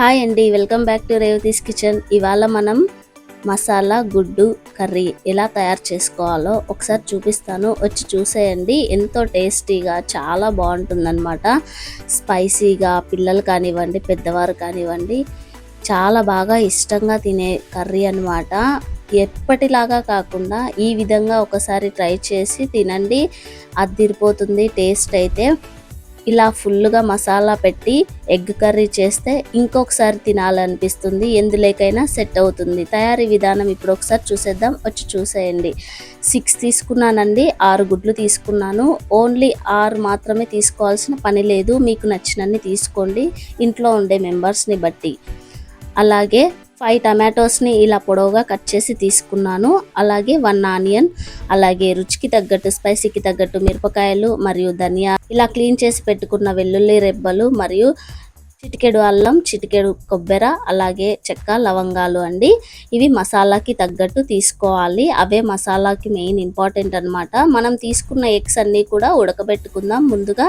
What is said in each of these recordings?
Hi అండి welcome back to Revathi's kitchen. ఇవాళ మనం మసాలా గుడ్డు కర్రీ ఎలా తయారు చేసుకోవాలో ఒకసారి చూపిస్తాను. వచ్చి చూసేయండి. ఎంతో టేస్టీగా చాలా బాగుంటుందన్నమాట. స్పైసీగా పిల్లలు కానివ్వండి పెద్దవారు కానివ్వండి చాలా బాగా ఇష్టంగా తినే కర్రీ అన్నమాట. ఎప్పటిలాగా కాకుండా ఈ విధంగా ఒకసారి ట్రై చేసి తినండి. అదిరిపోతుంది టేస్ట్ అయితే. ఇలా ఫుల్గా మసాలా పెట్టి ఎగ్ కర్రీ చేస్తే ఇంకొకసారి తినాలనిపిస్తుంది ఎందులోకైనా సెట్ అవుతుంది. తయారీ విధానం ఇప్పుడు ఒకసారి చూసేద్దాం వచ్చి చూసేయండి. సిక్స్ తీసుకున్నానండి ఆరు గుడ్లు తీసుకున్నాను. ఓన్లీ ఆరు మాత్రమే తీసుకోవాల్సిన పని లేదు మీకు నచ్చినన్ని తీసుకోండి ఇంట్లో ఉండే మెంబర్స్ని బట్టి. అలాగే ఫైవ్ టమాటోస్ని ఇలా పొడవుగా కట్ చేసి తీసుకున్నాను. అలాగే వన్ ఆనియన్ అలాగే రుచికి తగ్గట్టు స్పైసీకి తగ్గట్టు మిరపకాయలు మరియు ధనియా ఇలా క్లీన్ చేసి పెట్టుకున్న వెల్లుల్లి రెబ్బలు మరియు చిటికెడు అల్లం చిటికెడు కొబ్బెర అలాగే చెక్క లవంగాలు అండి. ఇవి మసాలాకి తగ్గట్టు తీసుకోవాలి. అవే మసాలాకి మెయిన్ ఇంపార్టెంట్ అన్నమాట. మనం తీసుకున్న ఎగ్స్ అన్నీ కూడా ఉడకబెట్టుకుందాం. ముందుగా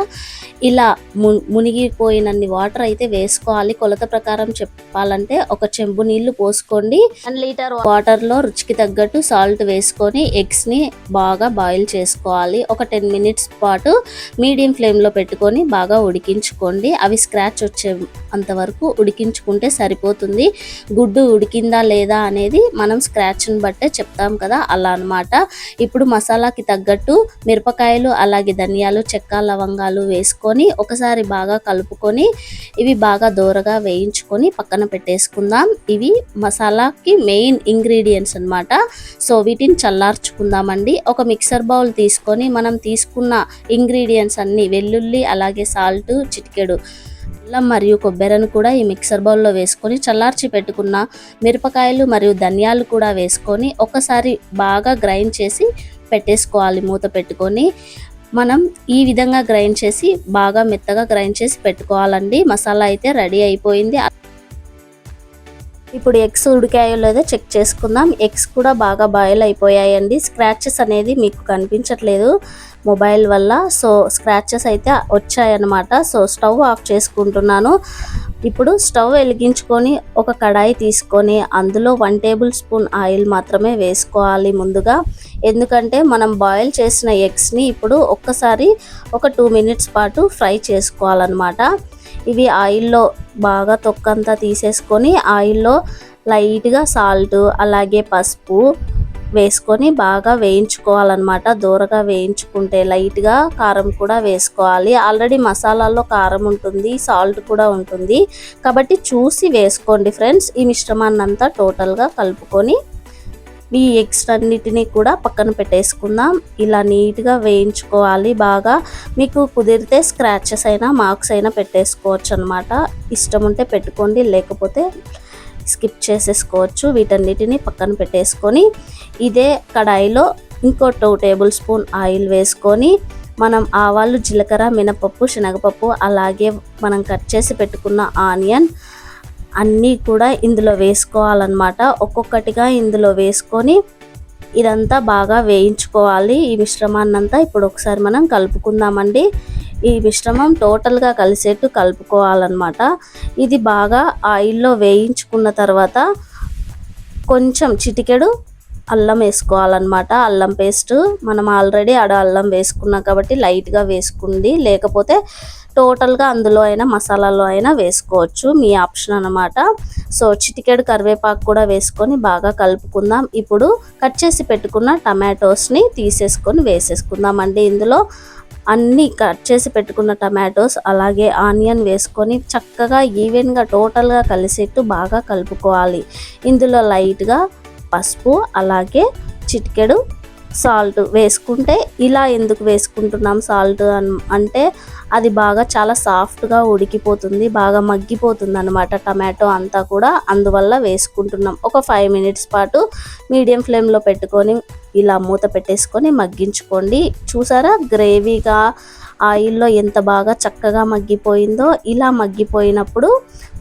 ఇలా ము మునిగిపోయినన్ని వాటర్ అయితే వేసుకోవాలి. కొలత ప్రకారం చెప్పాలంటే ఒక చెంబు నీళ్ళు పోసుకోండి. వన్ లీటర్ వాటర్లో రుచికి తగ్గట్టు సాల్ట్ వేసుకొని ఎగ్స్ని బాగా బాయిల్ చేసుకోవాలి. ఒక టెన్ మినిట్స్ పాటు మీడియం ఫ్లేమ్లో పెట్టుకొని బాగా ఉడికించుకోండి. అవి స్క్రాచ్ వచ్చే అంతవరకు ఉడికించుకుంటే సరిపోతుంది. గుడ్డు ఉడికిందా లేదా అనేది మనం స్క్రాచ్ని బట్టే చెప్తాం కదా అలా అన్నమాట. ఇప్పుడు మసాలాకి తగ్గట్టు మిరపకాయలు అలాగే ధనియాలు చెక్క లవంగాలు వేసుకొని ఒకసారి బాగా కలుపుకొని ఇవి బాగా దోరగా వేయించుకొని పక్కన పెట్టేసుకుందాం. ఇవి మసాలాకి మెయిన్ ఇంగ్రీడియంట్స్ అన్నమాట. సో వీటిని చల్లార్చుకుందామండి. ఒక మిక్సర్ బౌల్ తీసుకొని మనం తీసుకున్న ఇంగ్రీడియంట్స్ అన్ని వెల్లుల్లి అలాగే సాల్ట్ చిటికెడు అల్లం మరియు కొబ్బరిని కూడా ఈ మిక్సర్ బౌల్లో వేసుకొని చల్లార్చి పెట్టుకున్న మిరపకాయలు మరియు ధనియాలు కూడా వేసుకొని ఒకసారి బాగా గ్రైండ్ చేసి పెట్టేసుకోవాలి మూత పెట్టుకొని. మనం ఈ విధంగా గ్రైండ్ చేసి బాగా మెత్తగా గ్రైండ్ చేసి పెట్టుకోవాలండి. మసాలా అయితే రెడీ అయిపోయింది. ఇప్పుడు ఎగ్స్ ఉడికాయో లేదో చెక్ చేసుకుందాం. ఎగ్స్ కూడా బాగా బాయిల్ అయిపోయాయండి. స్క్రాచెస్ అనేది మీకు కనిపించట్లేదు మొబైల్ వల్ల. సో స్క్రాచెస్ అయితే వచ్చాయన్నమాట. సో స్టవ్ ఆఫ్ చేసుకుంటున్నాను. ఇప్పుడు స్టవ్ వెలిగించుకొని ఒక కడాయి తీసుకొని అందులో వన్ టేబుల్ స్పూన్ ఆయిల్ మాత్రమే వేసుకోవాలి ముందుగా. ఎందుకంటే మనం బాయిల్ చేసిన ఎగ్స్ని ఇప్పుడు ఒక్కసారి ఒక టూ మినిట్స్ పాటు ఫ్రై చేసుకోవాలన్నమాట. ఇవి ఆయిల్లో బాగా తొక్కంతా తీసేసుకొని ఆయిల్లో లైట్గా సాల్ట్ అలాగే పసుపు వేసుకొని బాగా వేయించుకోవాలన్నమాట. దూరగా వేయించుకుంటే లైట్గా కారం కూడా వేసుకోవాలి. ఆల్రెడీ మసాలాల్లో కారం ఉంటుంది సాల్ట్ కూడా ఉంటుంది. కాబట్టి చూసి వేసుకోండి ఫ్రెండ్స్. ఈ మిశ్రమాన్ని అంతా టోటల్గా కలుపుకొని ఈ ఎగ్స్ అన్నిటినీ కూడా పక్కన పెట్టేసుకుందాం. ఇలా నీట్గా వేయించుకోవాలి. బాగా మీకు కుదిరితే స్క్రాచెస్ అయినా మార్క్స్ అయినా పెట్టేసుకోవచ్చు అనమాట ఇష్టం ఉంటే పెట్టుకోండి. లేకపోతే స్కిప్ చేసేసుకోవచ్చు. వీటన్నిటిని పక్కన పెట్టేసుకొని ఇదే కడాయిలో ఇంకో టూ టేబుల్ స్పూన్ ఆయిల్ వేసుకొని మనం ఆవాలు జీలకర్ర మినపప్పు శనగపప్పు అలాగే మనం కట్ చేసి పెట్టుకున్న ఆనియన్ అన్నీ కూడా ఇందులో వేసుకోవాలన్నమాట. ఒక్కొక్కటిగా ఇందులో వేసుకొని ఇదంతా బాగా వేయించుకోవాలి. ఈ మిశ్రమాన్నంతా ఇప్పుడు ఒకసారి మనం కలుపుకుందామండి. ఈ మిశ్రమం టోటల్గా కలిసేట్టు కలుపుకోవాలన్నమాట. ఇది బాగా ఆయిల్లో వేయించుకున్న తర్వాత కొంచెం చిటికెడు అల్లం వేసుకోవాలన్నమాట. అల్లం పేస్ట్ మనం ఆల్రెడీ ఆడ అల్లం వేసుకున్నాం కాబట్టి లైట్గా వేసుకుంది. లేకపోతే టోటల్గా అందులో అయినా మసాలాలో అయినా వేసుకోవచ్చు. మీ ఆప్షన్ అనమాట సో చిటికెడు కరివేపాకు కూడా వేసుకొని బాగా కలుపుకుందాం. ఇప్పుడు కట్ చేసి పెట్టుకున్న టమాటోస్ని తీసేసుకొని వేసేసుకుందాం అండి. ఇందులో అన్నీ కట్ చేసి పెట్టుకున్న టమాటోస్ అలాగే ఆనియన్ వేసుకొని చక్కగా ఈవెన్గా టోటల్గా కలిసేట్టు బాగా కలుపుకోవాలి. ఇందులో లైట్గా పసుపు అలాగే చిటికెడు సాల్ట్ వేసుకుంటే ఇలా ఎందుకు వేసుకుంటున్నాం సాల్ట్ అంటే అది బాగా చాలా సాఫ్ట్గా ఉడికిపోతుంది బాగా మగ్గిపోతుంది అనమాట టమాటో అంతా కూడా. అందువల్ల వేసుకుంటున్నాం. ఒక ఫైవ్ మినిట్స్ పాటు మీడియం ఫ్లేమ్లో పెట్టుకొని ఇలా మూత పెట్టేసుకొని మగ్గించుకోండి. చూసారా? గ్రేవీగా ఆయిల్లో ఎంత బాగా చక్కగా మగ్గిపోయిందో. ఇలా మగ్గిపోయినప్పుడు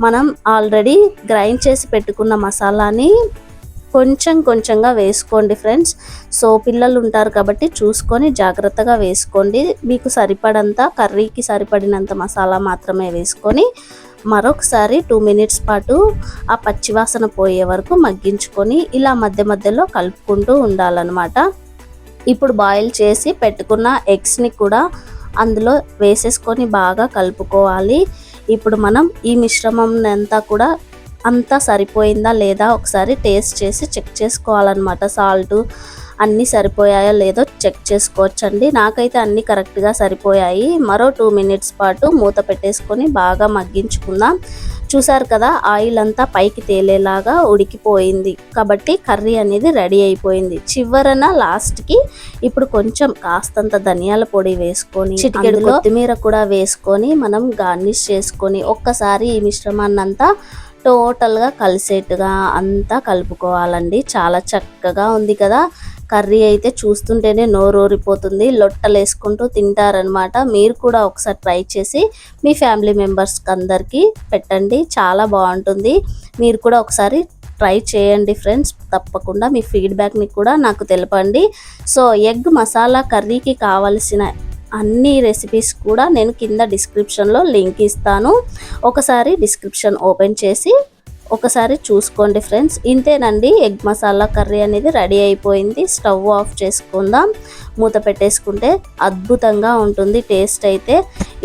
మనం ఆల్రెడీ గ్రైండ్ చేసి పెట్టుకున్న మసాలాని కొంచెం కొంచెంగా వేసుకోండి ఫ్రెండ్స్. సో పిల్లలు ఉంటారు కాబట్టి చూసుకొని జాగ్రత్తగా వేసుకోండి. మీకు సరిపడంత కర్రీకి సరిపడినంత మసాలా మాత్రమే వేసుకొని మరొకసారి టూ మినిట్స్ పాటు ఆ పచ్చివాసన పోయే వరకు మగ్గించుకొని ఇలా మధ్య మధ్యలో కలుపుకుంటూ ఉండాలన్నమాట. ఇప్పుడు బాయిల్ చేసి పెట్టుకున్న ఎగ్స్ని కూడా అందులో వేసేసుకొని బాగా కలుపుకోవాలి. ఇప్పుడు మనం ఈ మిశ్రమం అంతా కూడా అంతా సరిపోయిందా లేదా ఒకసారి టేస్ట్ చేసి చెక్ చేసుకోవాలన్నమాట. సాల్ట్ అన్నీ సరిపోయాయో లేదో చెక్ చేసుకోవచ్చండి. నాకైతే అన్నీ కరెక్ట్గా సరిపోయాయి. మరో టూ మినిట్స్ పాటు మూత పెట్టేసుకొని బాగా మగ్గించుకుందాం. చూసారు కదా ఆయిల్ అంతా పైకి తేలేలాగా ఉడికిపోయింది. కాబట్టి కర్రీ అనేది రెడీ అయిపోయింది. చివరన లాస్ట్కి ఇప్పుడు కొంచెం కాస్తంత ధనియాల పొడి వేసుకొని చిటికెడు కొత్తిమీర కూడా వేసుకొని మనం గార్నిష్ చేసుకొని ఒక్కసారి ఈ మిశ్రమాన్ని అంతా టోటల్గా కలిసేట్టుగా అంతా కలుపుకోవాలండి. చాలా చక్కగా ఉంది కదా. కర్రీ అయితే చూస్తుంటేనే నోరూరిపోతుంది. లొట్టలు వేసుకుంటూ తింటారనమాట. మీరు కూడా ఒకసారి ట్రై చేసి మీ ఫ్యామిలీ మెంబర్స్కి అందరికీ పెట్టండి. చాలా బాగుంటుంది. మీరు కూడా ఒకసారి ట్రై చేయండి ఫ్రెండ్స్. తప్పకుండా మీ ఫీడ్బ్యాక్ని కూడా నాకు తెలపండి. సో ఎగ్ మసాలా కర్రీకి కావలసిన అన్ని రెసిపీస్ కూడా నేను కింద డిస్క్రిప్షన్లో లింక్ ఇస్తాను. ఒకసారి డిస్క్రిప్షన్ ఓపెన్ చేసి ఒకసారి చూసుకోండి ఫ్రెండ్స్ ఇంతేనండి ఎగ్ మసాలా కర్రీ అనేది రెడీ అయిపోయింది. స్టవ్ ఆఫ్ చేసుకుందాం. మూత పెట్టేసుకుంటే అద్భుతంగా ఉంటుంది టేస్ట్ అయితే.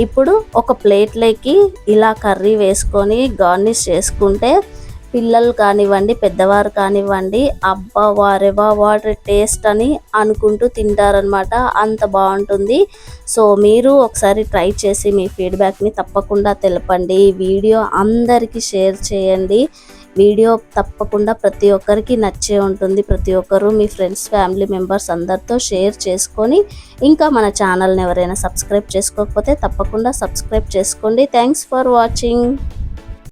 ఇప్పుడు ఒక ప్లేట్లోకి ఇలా కర్రీ వేసుకొని గార్నిష్ చేసుకుంటే పిల్లలు కానివ్వండి పెద్దవారు కానివ్వండి అబ్బా వారేవా వాటర్ టేస్ట్ అని అనుకుంటూ తింటారనమాట అంత బాగుంటుంది. సో మీరు ఒకసారి ట్రై చేసి మీ ఫీడ్బ్యాక్ని తప్పకుండా తెలపండి. వీడియో అందరికీ షేర్ చేయండి. వీడియో తప్పకుండా ప్రతి ఒక్కరికి నచ్చే ఉంటుంది. ప్రతి ఒక్కరు మీ ఫ్రెండ్స్ ఫ్యామిలీ మెంబర్స్ అందరితో షేర్ చేసుకొని ఇంకా మన ఛానల్ని ఎవరైనా సబ్స్క్రైబ్ చేసుకోకపోతే తప్పకుండా సబ్స్క్రైబ్ చేసుకోండి. Thanks for watching.